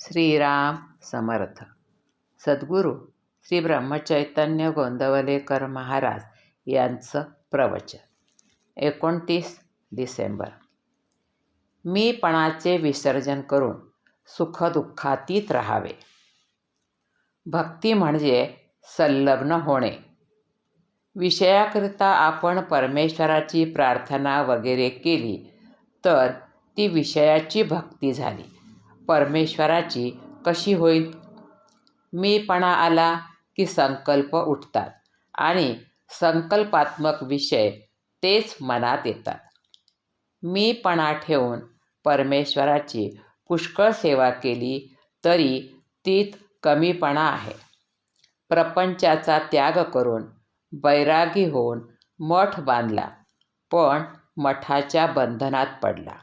श्रीराम समर्थ। सद्गुरू श्री ब्रह्मचैतन्य गोंदवलेकर महाराज यांचं प्रवचन. एकोणतीस डिसेंबर. मीपणाचे विसर्जन करून सुखदुःखातीत राहावे. भक्ती म्हणजे संलग्न होणे. विषयाकरिता आपण परमेश्वराची प्रार्थना वगैरे केली तर ती विषयाची भक्ती झाली. परमेश्वराची कशी होईल? मीपणा आला की संकल्प उठतात आणि संकल्पात्मक विषय तेच मनात येतात. मीपणा ठेवून परमेश्वराची पुष्कळ सेवा केली तरी तीत कमीपणा आहे. प्रपंचाचा त्याग करून बैरागी होऊन मठ बांधला पण मठाच्या बंधनात पडला.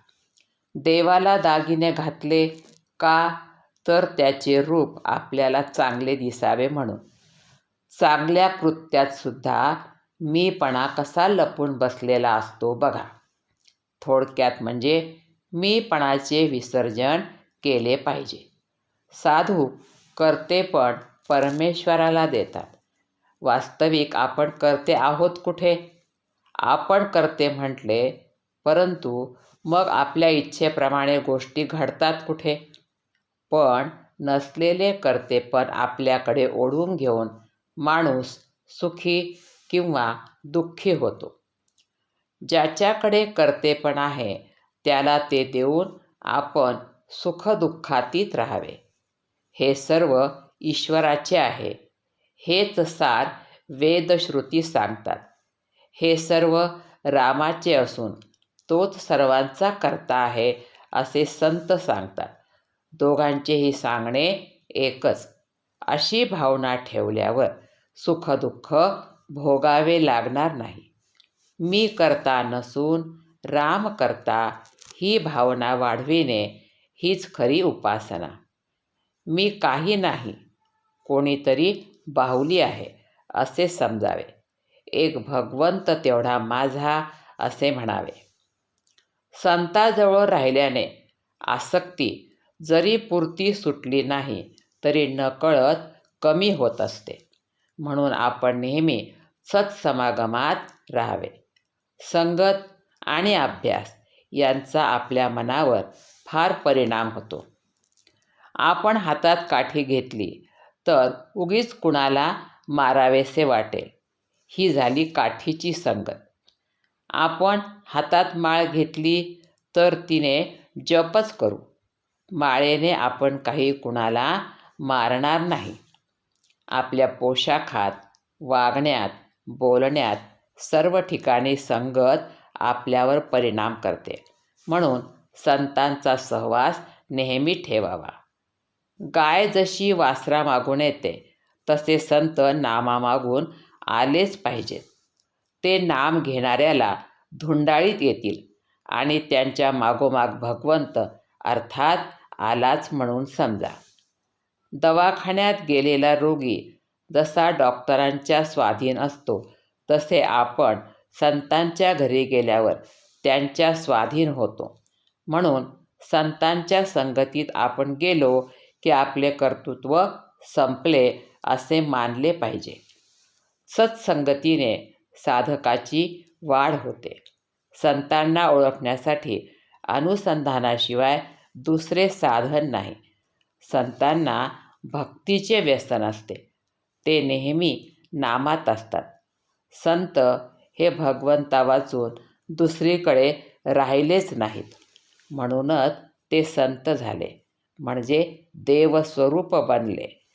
देवाला दागिने घातले का तर त्याचे रूप आपल्याला चांगले दिसावे म्हणून. चांगल्या कृत्यात सुद्धा मीपणा कसा लपून बसलेला असतो बघा. थोडक्यात म्हणजे मीपणाचे विसर्जन केले पाहिजे. साधू कर्तेपण परमेश्वराला देतात. वास्तविक आपण करते आहोत कुठे? आपण करते म्हटले परंतु मग आपल्या इच्छेप्रमाणे गोष्टी घडतात कुठे? पण नसलेले कर्तेपण आपल्याकडे ओढून घेऊन माणूस सुखी किंवा दुःखी होतो. ज्याच्याकडे कर्तेपण आहे त्याला ते देऊन आपण सुखदुःखातीत राहावे. हे सर्व ईश्वराचे आहे. हेच सार वेदश्रुती सांगतात. हे सर्व रामाचे असून तोच सर्वांचा करता आहे असे संत सांगतात. दोघांचेही सांगणे एकच. अशी भावना ठेवल्यावर सुखदुःख भोगावे लागणार नाही. मी करता नसून राम करता ही भावना वाढविणे हीच खरी उपासना. मी काही नाही कोणीतरी बाहुली आहे असे समजावे. एक भगवंत तेवढा माझा असे म्हणावे. संताजवळ राहिल्याने आसक्ती जरी पुरती सुटली नाही तरी नकळत कमी होत असते. म्हणून आपण नेहमी सत्समागमात राहावे. संगत आणि अभ्यास यांचा आपल्या मनावर फार परिणाम होतो. आपण हातात काठी घेतली तर उगीच कुणाला मारावेसे वाटेल ही झाली काठीची संगत. आपण हातात माळ घेतली तर तिने जपच करू. माळेने आपण काही कुणाला मारणार नाही. आपल्या पोशाखात वागण्यात बोलण्यात सर्व ठिकाणी संगत आपल्यावर परिणाम करते. म्हणून संतांचा सहवास नेहमी ठेवावा. गाय जशी वासरा मागून येते तसे संत नामा मागून आलेच पाहिजेत. ते नाम घेणाऱ्याला धुंडाळीत येतील आणि त्यांच्या मागोमाग भगवंत अर्थात आलाच म्हणून समजा. दवाखान्यात गेलेला रोगी जसा डॉक्टरांच्या स्वाधीन असतो तसे आपण संतांच्या घरी गेल्यावर त्यांच्या स्वाधीन होतो. म्हणून संतांच्या संगतीत आपण गेलो की आपले कर्तृत्व संपले असे मानले पाहिजे. सत्संगतीने साधकाची वाढ होते. संतांना ओळखण्यासाठी अनुसंधानाशिवाय दुसरे साधन नाही. संतांना भक्तीचे व्यसन असते. ते नेहमी नामात असतात. संत हे भगवंता वाचून दुसरीकडे राहिलेच नाहीत. म्हणूनच ते संत झाले. म्हणजे देवस्वरूप बनले.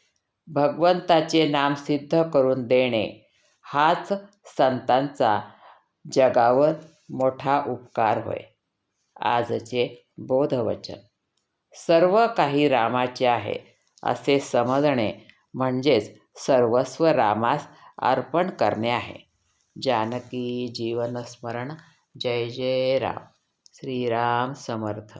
भगवंताचे नाम सिद्ध करून देणे हाच संतांचा जगावर मोठा उपकार होय. आजचे बोधवचन. सर्व काही रामाचे आहे असे समजणे म्हणजेच सर्वस्व रामास अर्पण करणे आहे. जानकी जीवनस्मरण जय जय राम. श्रीराम समर्थ.